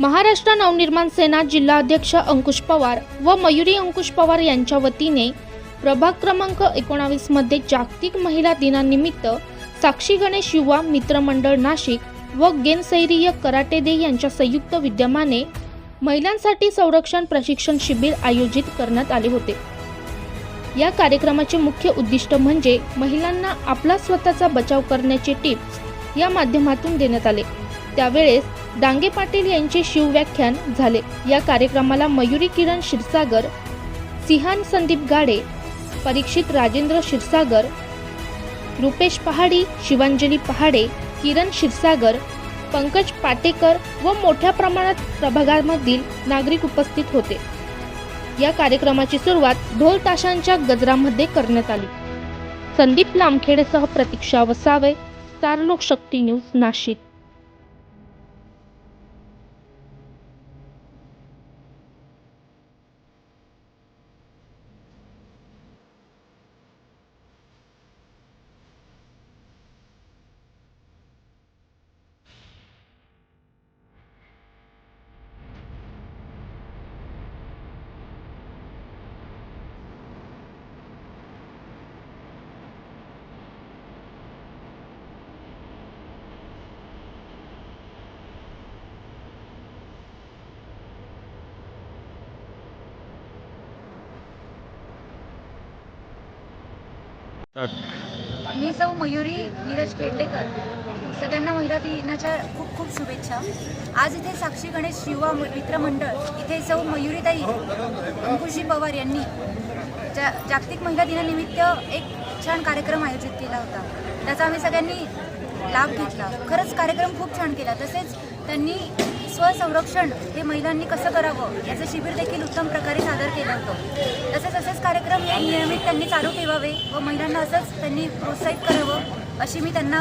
महाराष्ट्र नवनिर्माण सेना जिल्हाध्यक्ष अंकुश पवार व मयुरी अंकुश पवार यांच्या वतीने प्रभाग क्रमांक एकोणावीसमध्ये जागतिक महिला दिनानिमित्त साक्षी गणेश युवा मित्रमंडळ नाशिक व गेनसैरीय कराटे दे यांच्या संयुक्त विद्यमाने महिलांसाठी संरक्षण प्रशिक्षण शिबिर आयोजित करण्यात आले होते. या कार्यक्रमाचे मुख्य उद्दिष्ट म्हणजे महिलांना आपला स्वतःचा बचाव करण्याचे टिप्स या माध्यमातून देण्यात आले. त्यावेळेस डांगे पाटील यांचे शिवव्याख्यान झाले. या कार्यक्रमाला मयुरी किरण क्षीरसागर सिहान संदीप गाडे परीक्षित राजेंद्र क्षीरसागर रुपेश पहाडी शिवांजली पहाडे किरण क्षीरसागर पंकज पाटेकर व मोठ्या प्रमाणात प्रभागामधील नागरिक उपस्थित होते. या कार्यक्रमाची सुरुवात ढोल ताशांच्या गजरामध्ये करण्यात आली. संदीप लामखेडेसह प्रतीक्षा वसावे स्टार लोकशक्ती न्यूज नाशिक. मी सौ मयुरी नीरज पेडलेकर सगळ्यांना महिला दिनाच्या खूप खूप शुभेच्छा. आज इथे साक्षी गणेश युवा मित्र मंडळ इथे सौ मयुरीताई अंकुशी पवार यांनी जा जागतिक महिला दिनानिमित्त एक छान कार्यक्रम आयोजित केला होता. त्याचा आम्ही सगळ्यांनी लाभ घेतला. खरंच कार्यक्रम खूप छान केला. तसेच त्यांनी स्वसंरक्षण हे महिलांनी कसं करावं याचं शिबिर देखील उत्तम प्रकारे सादर केलं होतं. तसेच असेच कार्यक्रम हे नियमित त्यांनी चालू ठेवावे व महिलांना असंच त्यांनी प्रोत्साहित करावं अशी मी त्यांना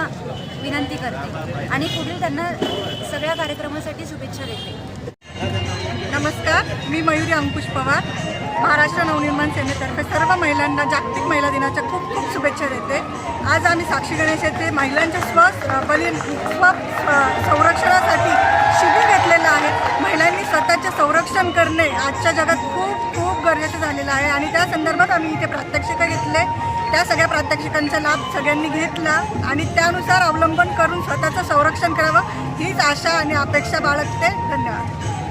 विनंती करते. आणि पुढील त्यांना सगळ्या कार्यक्रमासाठी शुभेच्छा देते. नमस्कार मी मयुरी अंकुश पवार. महाराष्ट्र नवनिर्माण सेनेतर्फे सर्व महिलांना जागतिक महिला दिनाच्या खूप खूप शुभेच्छा देते. आज आम्ही साक्षी गणेश येथे महिलांच्या स्व बली स्व संरक्षणासाठी शिबिर घेतलेलं आहे महिलांनी स्वतःचे करणे आजच्या जगात खूप खूप गरजेचं झालेलं आहे. आणि त्या संदर्भात आम्ही इथे प्रात्यक्षिकं घेतले. त्या सगळ्या प्रात्यक्षिकांचा लाभ सगळ्यांनी घेतला. आणि त्यानुसार अवलंबन करून स्वतःचं संरक्षण करावं. हीच आशा आणि अपेक्षा बाळगते. धन्यवाद.